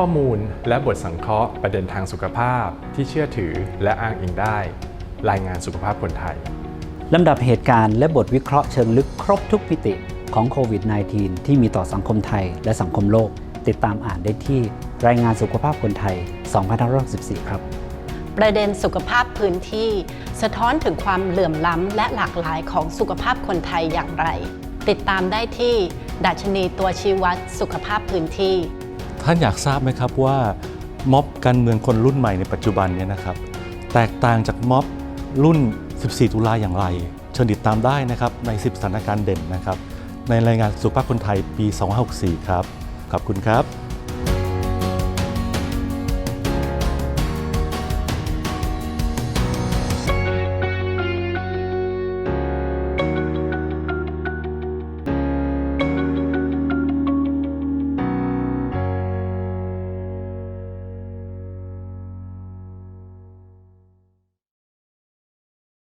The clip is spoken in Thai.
ข้อมูลและบทสังเคราะห์ประเด็นทางสุขภาพที่เชื่อถือและอ้างอิงได้ รายงานสุขภาพคนไทย ลำดับเหตุการณ์และบทวิเคราะห์เชิงลึกครบทุกมิติของโควิด -19 ที่มีต่อสังคมไทยและสังคมโลก ติดตามอ่านได้ที่รายงานสุขภาพคนไทย 2564 ครับ ประเด็นสุขภาพพื้นที่ สะท้อนถึงความเหลื่อมล้ำและหลากหลายของสุขภาพคนไทยอย่างไร ติดตามได้ที่ ดัชนีตัวชี้วัดสุขภาพพื้นที่ ท่านอยากทราบไหมครับว่าม็อบการเมืองคนรุ่นใหม่ในปัจจุบันเนี่ยนะครับ แตกต่างจากม็อบรุ่น 14 ตุลาอย่างไรเชิญติดตามได้นะครับใน 10 สถานการณ์เด่นนะครับ ในรายงานสุภาพคนไทยปี 2564 ครับ ขอบคุณครับ